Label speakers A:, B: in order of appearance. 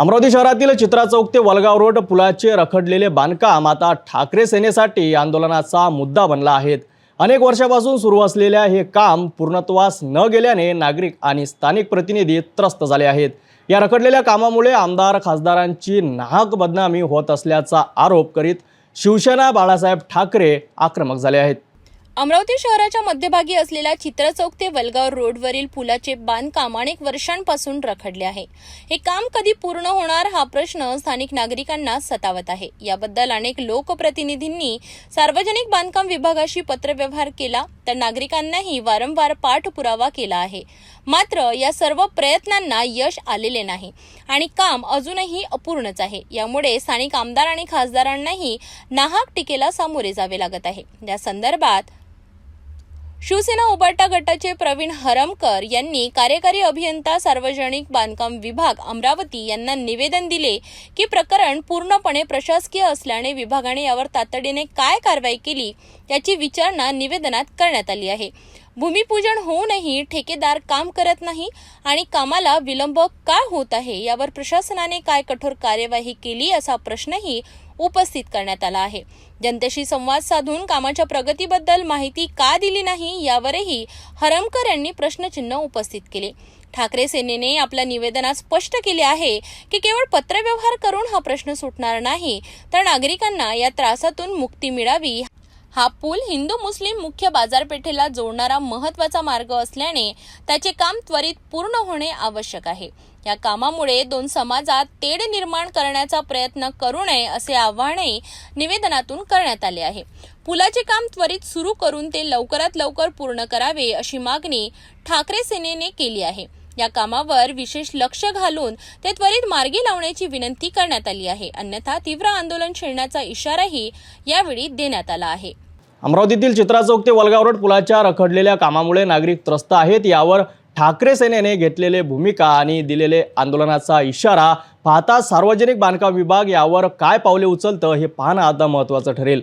A: अमरावती शहरातील चित्रा चौक ते वलगाव रोड पुलाचे रखडलेले बांधकाम आता ठाकरे सेनेसाठी आंदोलनाचा मुद्दा बनला आहे. अनेक वर्षापासून सुरू असलेल्या हे काम पूर्णत्वास न गेल्याने नागरिक आणि स्थानिक प्रतिनिधी त्रस्त झाले आहेत. या रखडलेल्या कामामुळे आमदार खासदारांची नाहक बदनामी होत असल्याचा आरोप करीत शिवसेना बाळासाहेब ठाकरे आक्रमक झाले आहेत.
B: अमरावती शहराच्या मध्यभागी असलेला चित्रचौक ते वलगाव रोडवरील पुलाचे बांधकाम अनेक वर्षांपासून रखडले आहे. हे काम कधी पूर्ण होणार हा प्रश्न स्थानिक नागरिकांना सतावत आहे. याबद्दल अनेक लोकप्रतिनिधींनी सार्वजनिक बांधकाम विभागाशी पत्रव्यवहार केला तर नागरिकांनाही वारंवार पाठपुरावा केला आहे. मात्र या सर्व प्रयत्नांना यश आलेले नाही आणि काम अजूनही अपूर्णच आहे. यामुळे स्थानिक आमदार आणि खासदारांनाही नाहक टीकेला सामोरे जावे लागत आहे. या संदर्भात शिवसेना उबाटा गटाचे प्रवीण हरमकर यांनी कार्यकारी अभियंता सार्वजनिक बांधकाम विभाग अमरावती यांना निवेदन दिले की प्रकरण पूर्णपणे प्रशासकीय असल्याने विभागाने यावर तातडीने काय कारवाई केली याची विचारणा निवेदनात करण्यात आली आहे. भूमिपूजन होऊनही ठेकेदार काम करत नाही आणि कामाला विलंब का होत आहे? यावर प्रशासनाने काय कठोर कार्यवाही केली असा प्रश्नही उपस्थित करण्यात आला आहे. जनतेशी संवाद साधून कामाच्या प्रगतीबद्दल माहिती का दिली नाही यावरही हरमकर यांनी प्रश्नचिन्ह उपस्थित केले. ठाकरे सेनेने आपल्या निवेदनात स्पष्ट केले आहे की केवळ पत्रव्यवहार करून हा प्रश्न सुटणार नाही तर नागरिकांना या त्रासातून मुक्ती मिळावी हा पूल हिंदू मुस्लिम मुख्य बाजारपेठेला जोडणारा महत्त्वाचा मार्ग असल्याने त्याचे काम त्वरित पूर्ण होणे आवश्यक आहे. या कामामुळे दोन समाजात तेढ निर्माण करण्याचा प्रयत्न करू नये असे आव्हानही निवेदनातून करण्यात आले आहे. पुलाचे काम त्वरित सुरू करून ते लवकरात लवकर पूर्ण करावे अशी मागणी ठाकरे सेनेने केली आहे. या कामावर विशेष लक्ष घालून ते त्वरित मार्गी लावण्याची विनंती करण्यात आली आहे. अन्यथा तीव्र आंदोलन छेडण्याचा इशाराही यावेळी देण्यात आला आहे.
A: अमरावतीतील चित्रा चौक ते वलगाव रोड पुलाच्या रखडलेल्या कामामुळे नागरिक त्रस्त आहेत. यावर ठाकरे सेनेने घेतलेले भूमिका आणि दिलेले आंदोलनाचा इशारा पाहता सार्वजनिक बांधकाम विभाग यावर काय पावले उचलतं हे पाहणं आता महत्त्वाचं ठरेल.